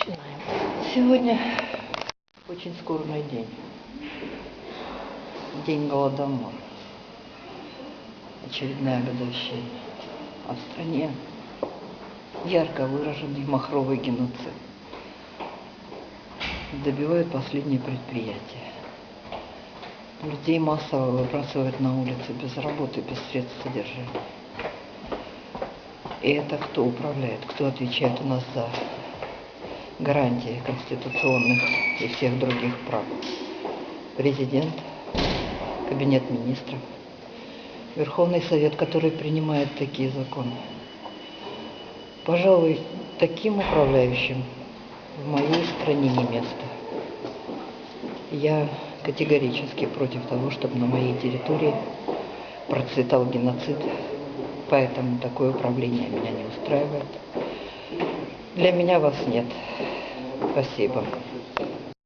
Начинаем. Сегодня очень скорбный день. День Голодомора. Очередная годовщина. А в стране ярко выраженный махровый геноцид. Добивают последние предприятия. Людей массово выбрасывают на улицы без работы, без средств содержания. И это кто управляет, кто отвечает у нас за гарантии конституционных и всех других прав. Президент, кабинет министров, Верховный Совет, который принимает такие законы. Пожалуй, таким управляющим в моей стране не место. Я категорически против того, чтобы на моей территории процветал геноцид, поэтому такое управление меня не устраивает. Для меня вас нет. Спасибо.